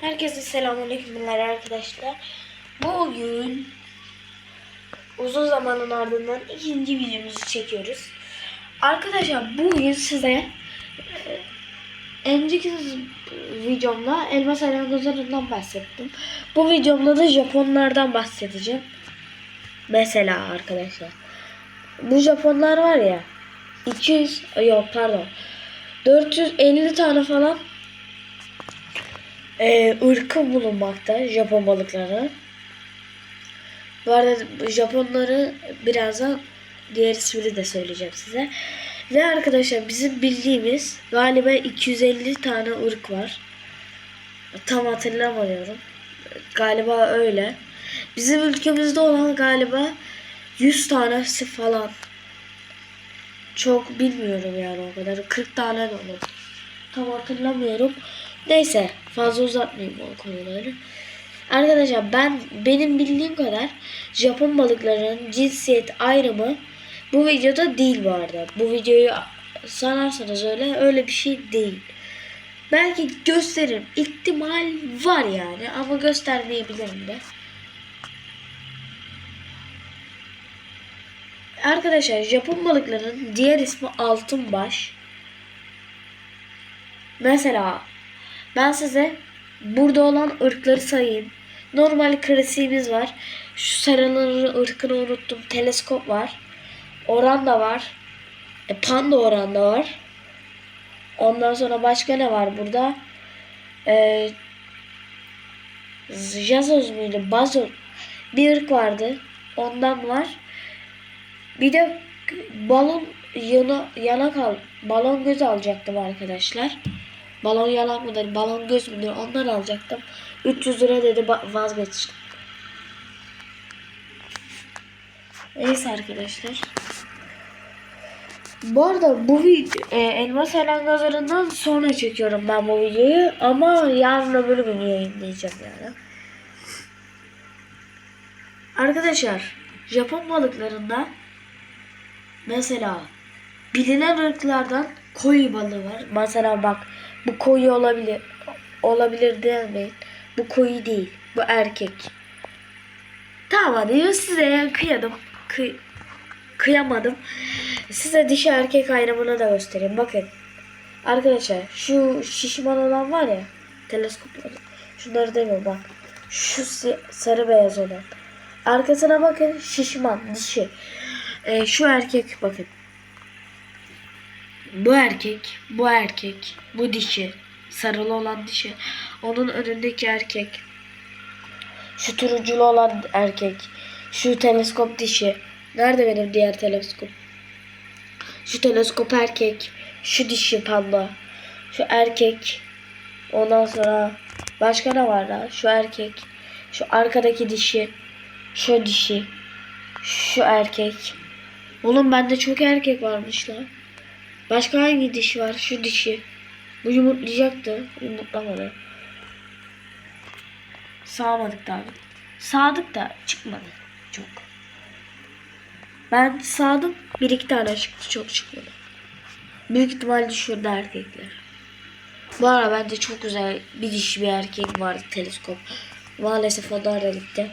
Herkese selamünaleykümler arkadaşlar. Bugün uzun zamanın ardından ikinci videomuzu çekiyoruz. Arkadaşlar bugün size e, önceki videomda elmas alangozlarından bahsettim. Bu videomda da Japonlardan bahsedeceğim. Mesela arkadaşlar. Bu Japonlar var ya 200 yok pardon 450 tane falan e, ırkı bulunmakta Japon balıkları. Bu arada Japonları birazdan diğer ismini de söyleyeceğim size. Ve arkadaşlar bizim bildiğimiz galiba 250 tane ırk var. Tam hatırlamıyorum. Galiba öyle. Bizim ülkemizde olan galiba 100 tanesi falan. Çok bilmiyorum yani o kadar. 40 tane de olur. Tam hatırlamıyorum. Neyse fazla uzatmayayım o konuları. Arkadaşlar ben benim bildiğim kadar Japon balıklarının cinsiyet ayrımı bu videoda değil bu arada. Bu videoyu sanarsanız öyle öyle bir şey değil. Belki gösteririm. İhtimal var yani ama göstermeyebilirim de. Arkadaşlar Japon balıklarının diğer ismi altın baş. Mesela ben size burada olan ırkları sayayım. Normal klasiğimiz var. Şu sarıların ırkını unuttum. Teleskop var. Oranda var. E, panda oranda var. Ondan sonra başka ne var burada? E, Jazoz muydu? Bazo. Bir ırk vardı. Ondan var. Bir de balon yana, yanak al. Balon göz alacaktım arkadaşlar. Balon yalan mıdır, balon göz müdür ondan alacaktım. 300 lira dedi vazgeçtim. Neyse arkadaşlar. Bu arada bu video e, elmas elangazlarından sonra çekiyorum ben bu videoyu ama yarın öbür gün yayınlayacağım yani. Arkadaşlar Japon balıklarında mesela bilinen ırklardan koyu balığı var. Mesela bak bu koyu olabilir olabilir demeyin. Bu koyu değil. Bu erkek. Tamam hadi size kıyadım. Kıy kıyamadım. Size dişi erkek ayrımını da göstereyim. Bakın. Arkadaşlar şu şişman olan var ya teleskopları. Şunları demiyorum bak. Şu si- sarı beyaz olan. Arkasına bakın şişman dişi. Ee, şu erkek bakın. Bu erkek, bu erkek, bu dişi. Sarılı olan dişi. Onun önündeki erkek. Şu turunculu olan erkek. Şu teleskop dişi. Nerede benim diğer teleskop? Şu teleskop erkek. Şu dişi panda. Şu erkek. Ondan sonra başka ne var da? Şu erkek. Şu arkadaki dişi. Şu dişi. Şu erkek. Oğlum bende çok erkek varmış lan. Başka hangi dişi var? Şu dişi. Bu yumurtlayacaktı. Yumurtlamadı. Sağmadık da abi. Sağdık da çıkmadı. Çok. Ben sağdım. Bir iki tane çıktı. Çok çıkmadı. Büyük ihtimalle şurada erkekler. Bu ara bende çok güzel bir dişi bir erkek vardı teleskop. Maalesef o da gitti.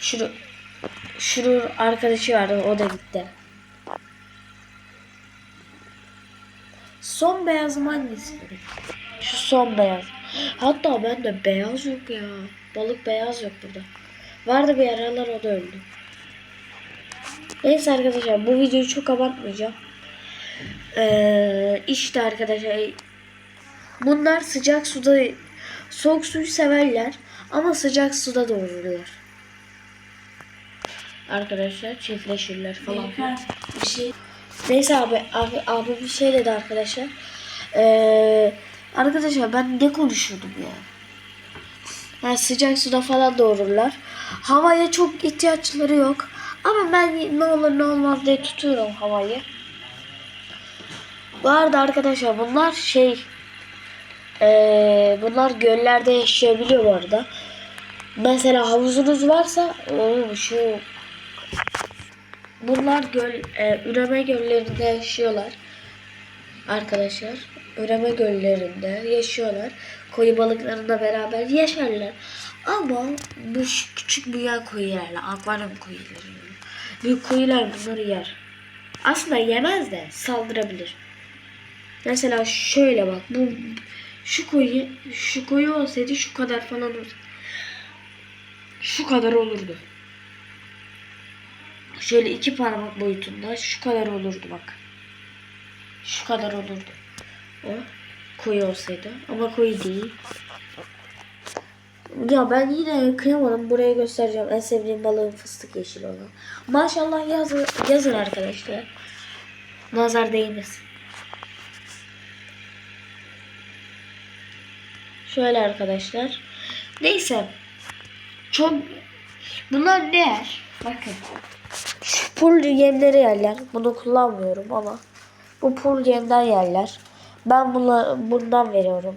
Şunu, şunun arkadaşı vardı o da gitti. Son beyazım hangisi? Şu son beyaz. Hatta bende beyaz yok ya. Balık beyaz yok burada. Vardı bir aralar o da öldü. Neyse arkadaşlar bu videoyu çok abartmayacağım. Ee, işte arkadaşlar bunlar sıcak suda soğuk suyu severler ama sıcak suda doğuruluyor. Arkadaşlar çiftleşirler falan. Bir şey Neyse abi, abi, abi bir şey dedi arkadaşlar. Ee, arkadaşlar ben ne konuşuyordum ya? Yani sıcak suda falan doğururlar. Havaya çok ihtiyaçları yok. Ama ben ne olur ne olmaz diye tutuyorum havayı. Bu arada arkadaşlar bunlar şey ee, bunlar göllerde yaşayabiliyor bu arada. Mesela havuzunuz varsa o şu Bunlar göl, e, üreme göllerinde yaşıyorlar. Arkadaşlar. Üreme göllerinde yaşıyorlar. koyu balıklarında beraber yaşarlar. Ama bu küçük büyüyen koyu yerler, akvaryum koyuları. yiyor. Büyük koyular bunları yer. Aslında yemez de saldırabilir. Mesela şöyle bak bu şu koyu şu koyu olsaydı şu kadar falan olurdu. Şu kadar olurdu. Şöyle iki parmak boyutunda şu kadar olurdu bak. Şu kadar olurdu. O koyu olsaydı ama koyu değil. Ya ben yine kıyamadım. Buraya göstereceğim. En sevdiğim balığın fıstık yeşili olan. Maşallah yazın, yazın arkadaşlar. Nazar değmesin. Şöyle arkadaşlar. Neyse. Çok bunlar ne yer? Bakın. Pul yemleri yerler. Bunu kullanmıyorum ama bu pul yemden yerler. Ben bunu bundan veriyorum.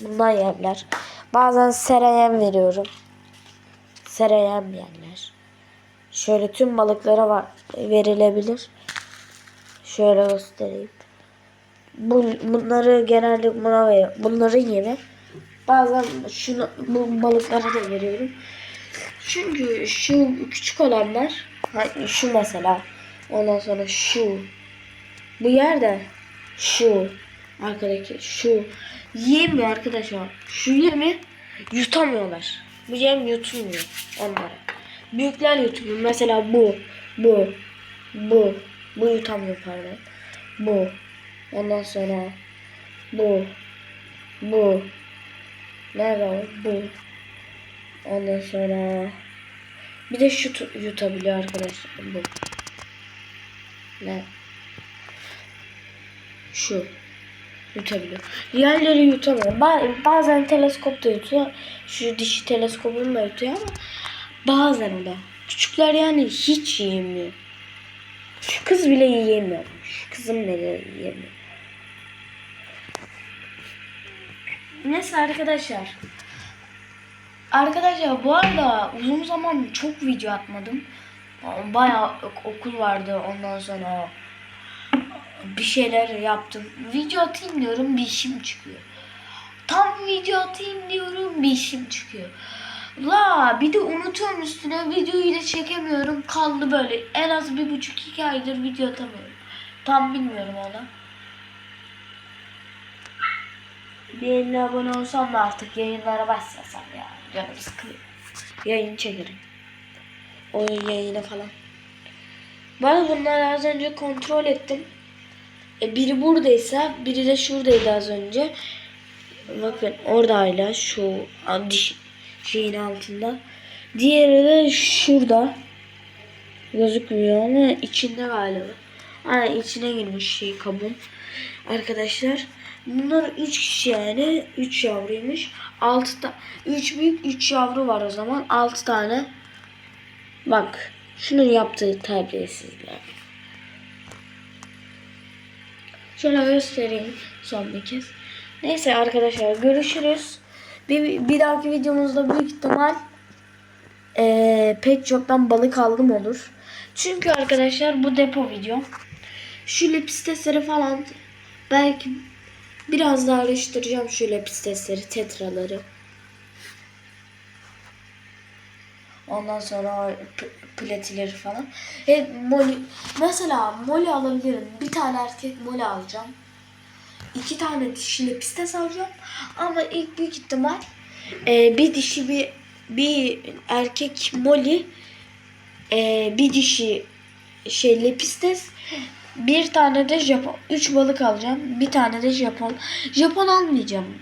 Bundan yerler. Bazen serayem veriyorum. Serayem yerler. Şöyle tüm balıklara verilebilir. Şöyle göstereyim. Bu, bunları genelde buna veriyorum. Bunların yemi. Bazen şunu bu balıklara da veriyorum. Çünkü şu küçük olanlar şu mesela ondan sonra şu bu yerde şu arkadaki şu yemiyor arkadaşlar. Şu yemi yutamıyorlar. Bu yem yutmuyor onlara. Büyükler yutmuyor. Mesela bu, bu, bu, bu yutamıyor pardon. Bu. Ondan sonra bu, bu. Nerede o? Bu. Ondan sonra bir de şu tu- yutabiliyor arkadaşlar. Bu. Ne? Şu. Yutabiliyor. Diğerleri yutamıyor. Ba- bazen teleskop da yutuyor. Şu dişi teleskopunu da yutuyor ama bazen da. Küçükler yani hiç yiyemiyor. Şu kız bile yiyemiyor. Şu kızım bile yiyemiyor. Neyse arkadaşlar. Arkadaşlar bu arada uzun zaman çok video atmadım. Bayağı ok- okul vardı ondan sonra bir şeyler yaptım. Video atayım diyorum bir işim çıkıyor. Tam video atayım diyorum bir işim çıkıyor. La bir de unutuyorum üstüne videoyu da çekemiyorum. Kaldı böyle en az bir buçuk iki aydır video atamıyorum. Tam bilmiyorum ona. Bir 50 abone olsam da artık yayınlara başlasam ya. Canım sıkılıyor. Yayın çekerim. Oyun yayını falan. Ben bunları az önce kontrol ettim. E, biri buradaysa biri de şuradaydı az önce. Bakın orada hala şu diş şeyin altında. Diğeri de şurada. Gözükmüyor ama içinde galiba. Aynen içine girmiş şey kabuğun. Arkadaşlar bunlar 3 kişi yani 3 yavruymuş. 6 ta 3 büyük 3 yavru var o zaman. 6 tane. Bak şunun yaptığı terbiyesizler. Şöyle göstereyim son bir kez. Neyse arkadaşlar görüşürüz. Bir, bir dahaki videomuzda büyük ihtimal eee pet shop'tan balık aldım olur. Çünkü arkadaşlar bu depo video. Şu lepistesleri falan belki biraz daha araştıracağım şu lepistesleri, tetraları. Ondan sonra platileri falan. E, moli, mesela moli alabilirim. Bir tane erkek moli alacağım. İki tane dişi lepistes alacağım. Ama ilk büyük ihtimal e, bir dişi bir bir erkek moli e, bir dişi şey lepistes bir tane de Japon. Üç balık alacağım. Bir tane de Japon. Japon almayacağım.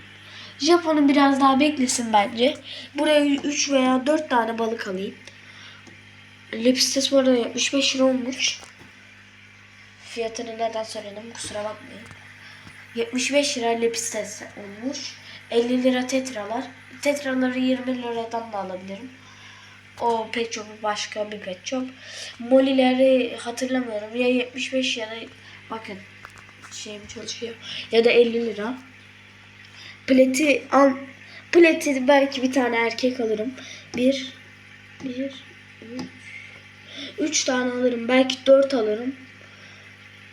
Japon'u biraz daha beklesin bence. Buraya 3 veya 4 tane balık alayım. Lepistes bu arada 75 lira olmuş. Fiyatını neden söyledim kusura bakmayın. 75 lira lepistes olmuş. 50 lira tetralar. Tetraları 20 liradan da alabilirim. O pet shop başka bir pet shop. Molileri hatırlamıyorum. Ya 75 ya da bakın şeyim çalışıyor. Ya da 50 lira. Pleti al. Pleti belki bir tane erkek alırım. Bir, bir, üç, üç tane alırım. Belki dört alırım.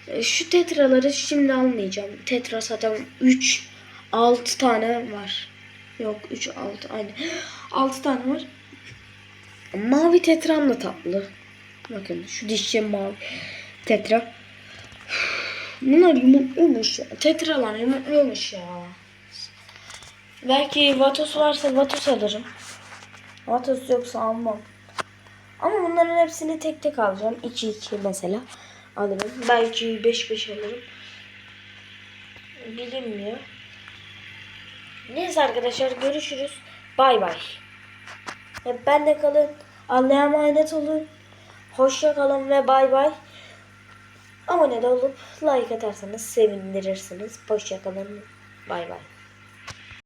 E, Şu tetraları şimdi almayacağım. Tetra zaten 3, 6 tane var. Yok 3 6 aynı. 6 tane var. Mavi tetram da tatlı. Bakın şu dişçi mavi tetra. Bunlar yumurtluymuş ya. Tetralar yumurtluymuş ya. Belki Vatos varsa Vatos alırım. Vatos yoksa almam. Ama bunların hepsini tek tek alacağım. 2-2 mesela alırım. Belki 5-5 alırım. Bilinmiyor. Neyse arkadaşlar görüşürüz. Bay bay. Hep bende kalın. Allah'a emanet olun. Hoşça kalın ve bay bay. Abone de olup like atarsanız sevindirirsiniz. Hoşça kalın. Bay bay.